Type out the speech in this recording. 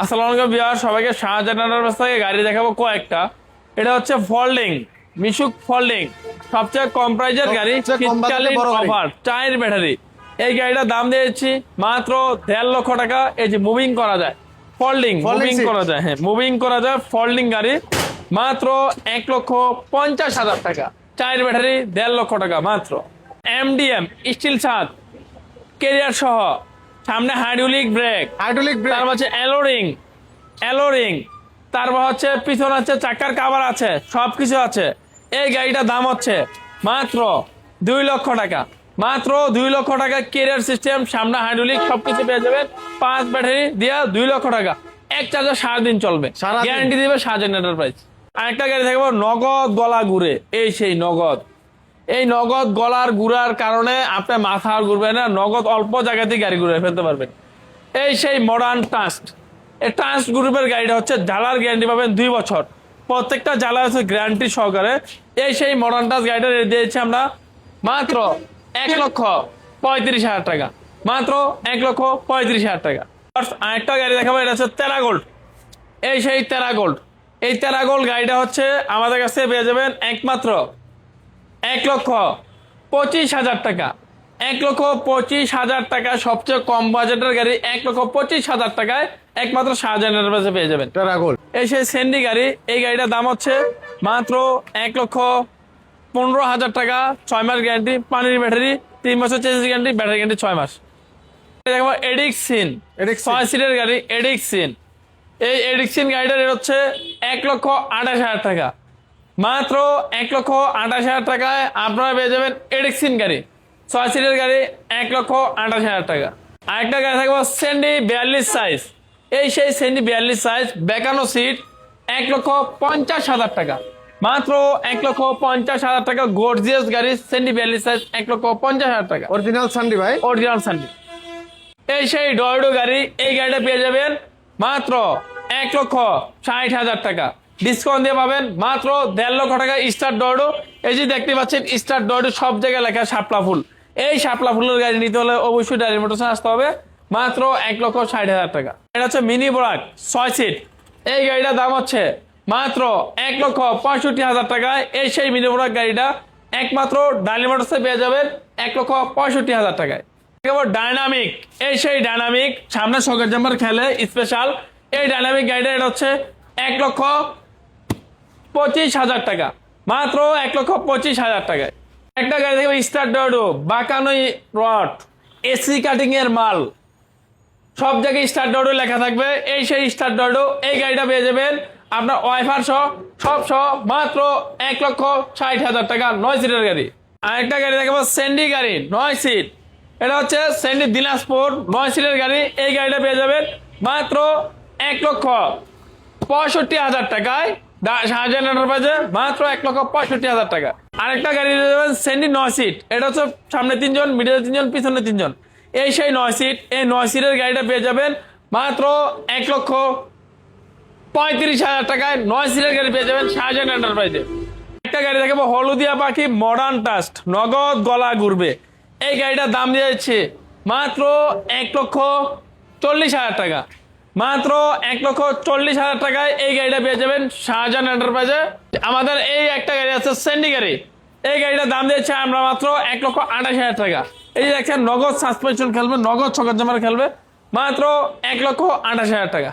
আসসালামু আলাইকুম বিহার সবাইকে শাহজাহান ব্যবস্থা থেকে গাড়ি দেখাবো কয়েকটা। এটা হচ্ছে ফোল্ডিং মিশুক ফোল্ডিং সবচেয়ে কম প্রাইজের গাড়ি শীতকালীন অফার চায়ের ব্যাটারি এই গাড়িটার দাম দিয়েছি মাত্র দেড় লক্ষ টাকা। এই যে মুভিং করা যায় ফোল্ডিং মুভিং করা যায় হ্যাঁ মুভিং করা যায় ফোল্ডিং গাড়ি। মাত্র এক লক্ষ পঞ্চাশ হাজার টাকা। চায়ের ব্যাটারি দেড় লক্ষ টাকা মাত্র। এমডিএম স্টিল ছাদ কেরিয়ার সহ। সামনে হাইড্রোলিক ব্রেক হাইড্রোলিক ব্রেক তারপর হচ্ছে অ্যালোরিং অ্যালোরিং তারপর হচ্ছে পিছন আছে চাকার কাভার আছে সব কিছু আছে। এই গাড়িটার দাম হচ্ছে মাত্র দুই লক্ষ টাকা। মাত্র দুই লক্ষ টাকা কেরিয়ার সিস্টেম সামনে হাইড্রোলিক সব কিছু পেয়ে যাবেন। পাঁচ ব্যাটারি দিয়া দুই লক্ষ টাকা। এক চার্জার সারাদিন চলবে? গ্যারান্টি দিবে সাজান এন্টারপ্রাইজ আরেকটা গাড়ি থাকবে নগদ গলা ঘুরে। এই সেই নগদ। এই নগদ গলার ঘুরার কারণে আপনার মাথা আর না, নগদ অল্প জায়গাতেই গাড়ি ঘুরে ফেলতে পারবেন। এই সেই মডার্ন ট্রাস্ট এই ট্রাস্ট গ্রুপের গাড়িটা হচ্ছে জ্বালার গ্যারান্টি পাবেন দুই বছর। প্রত্যেকটা জ্বালা হচ্ছে গ্যারান্টি সহকারে। এই সেই মডার্ন ট্রাস্ট গাড়িটা দিয়েছি আমরা মাত্র এক লক্ষ পঁয়ত্রিশ হাজার টাকা। মাত্র এক লক্ষ পঁয়ত্রিশ হাজার টাকা। আরেকটা গাড়ি দেখাবো, এটা হচ্ছে তেরা গোল্ড এই সেই তেরা গোল্ড এই তেরা গোল্ড গাড়িটা হচ্ছে আমাদের কাছে পেয়ে যাবেন একমাত্র এক লক্ষ পঁচিশ হাজার টাকা। এক লক্ষ পঁচিশ হাজার টাকা সবচেয়ে কম বাজেটের গাড়ি এক লক্ষ পঁচিশ হাজার টাকায় একমাত্র শাহজাহানের কাছে পেয়ে যাবেন। টেরাগোল এই সেই সেন্ডি গাড়ি এই গাড়িটার দাম হচ্ছে মাত্র এক লক্ষ পনেরো হাজার টাকা ছয় মাস গ্যারান্টি পানির ব্যাটারি তিন বছর চেঞ্জ গ্যারান্টি ব্যাটারি গ্যারান্টি ছয় মাস। দেখো এডিক্সিন। ছয় সিটের গাড়ি এডিক্সিন এই এডিক্সিন গাড়িটার হচ্ছে এক লক্ষ আঠাশ হাজার টাকা। মাত্র এক লক্ষ আঠাশ হাজার টাকায় আপনারা পেয়ে যাবেন এডিক্সিন গাড়ি। ছয় সিটের গাড়ি এক লক্ষ আঠাশ হাজার টাকা। আরেকটা গাড়ি থাকব সেন্ডি বিয়াল্লিশ সাইজ এই সেই সেন্ডি বিয়াল্লিশ সাইজ বেকানো সিট এক লক্ষ পঞ্চাশ হাজার টাকা। মাত্র এক লক্ষ পঞ্চাশ হাজার টাকা গর্জিয়াস গাড়ি সেন্ডি বিয়াল্লিশ সাইজ এক লক্ষ পঞ্চাশ হাজার টাকা। অরিজিনাল সান্ডি ভাই। অরিজিনাল সান্ডি এই সেই ডয়ডো গাড়ি এই গাড়িটা পেয়ে যাবেন মাত্র এক লক্ষ ষাট হাজার টাকা। ডিসকাউন্ট দিয়ে পাবেন মাত্র দেড় লক্ষ টাকা স্টার ডয়ডো এই যে দেখতে পাচ্ছেন স্টার ডয়ডো সব জায়গায় লেখা শাপলা ফুল। এই শাপলা ফুলের গাড়ি নিতে হলে অবশ্যই ডাইরি মোটরসে আসতে হবে। মাত্র এক লক্ষ ষাট হাজার টাকা। এটা হচ্ছে মিনি ব্রাক ছয় সিট এই গাড়িটার দাম হচ্ছে মাত্র এক লক্ষ পঁয়ষট্টি হাজার টাকায়। এই সেই মিনি ব্রাক গাড়িটা একমাত্র ডাইরি মোটরসে পেয়ে যাবেন এক লক্ষ পঁয়ষট্টি হাজার টাকায়। ডাইনামিক এই সেই ডাইনামিক সামনে সকেট জাম্পার খেলে স্পেশাল এই ডাইনামিক গাড়িটা এটা হচ্ছে এক লক্ষ পঁচিশ হাজার টাকা। মাত্র এক লক্ষ পঁচিশ হাজার টাকায়। একটা গাড়ি দেখবে স্টার ডডো বাঁকানোই রড, এসি কাটিং এর মাল। সব জায়গায় স্টার ডডো লেখা থাকবে। এই সেই স্টার ডডো এই গাড়িটা পেয়ে যাবেন আপনার ওয়াইফার সহ, সব সহ মাত্র এক লক্ষ ষাট হাজার টাকা নয় সিটের গাড়ি। আরেকটা গাড়ি দেখাবো স্যান্ডি গাড়ি, নয় সিট এটা হচ্ছে স্যান্ডি দিনাজপুর, নয় সিটের গাড়ি। এই গাড়িটা পেয়ে যাবেন মাত্র এক লক্ষ পঁয়ষট্টি হাজার টাকায়। দা- শাহজাহান এন্টারপ্রাইজে মাত্র এক লক্ষ পঁয়ষট্টি হাজার টাকা। আরেকটা গাড়ি পেয়ে যাবেন স্যান্ডি নয় সিট এটা হচ্ছে সামনে তিনজন মিডিলে তিনজন, পিছনে তিনজন। এই সেই নয় সিট এই নয় সিটের গাড়িটা পেয়ে যাবেন মাত্র এক লক্ষ পঁয়ত্রিশ হাজার টাকায় নয় সিটের গাড়ি পেয়ে যাবেন শাহজাহান এন্টারপ্রাইজে একটা গাড়ি দেখাবো, হলুদিয়া পাখি মডার্ন টাস্ট নগদ গলা ঘুরবে। এই গাড়িটার দাম দিয়েছে মাত্র এক লক্ষ চল্লিশ হাজার টাকা। মাত্র এক লক্ষ চল্লিশ হাজার টাকায় এই গাড়িটা পেয়ে যাবেন শাহজাহান এন্টারপ্রাইজে আমাদের এই একটা গাড়ি আছে সেন্ডি গাড়ি। এই গাড়িটার দাম দিয়েছে আমরা মাত্র এক লক্ষ আঠাশ হাজার টাকা। এই দেখছেন, নগদ সাসপেনশন খেলবে, নগদ ছকার জামার খেলবে, মাত্র এক লক্ষ আঠাশ হাজার টাকা।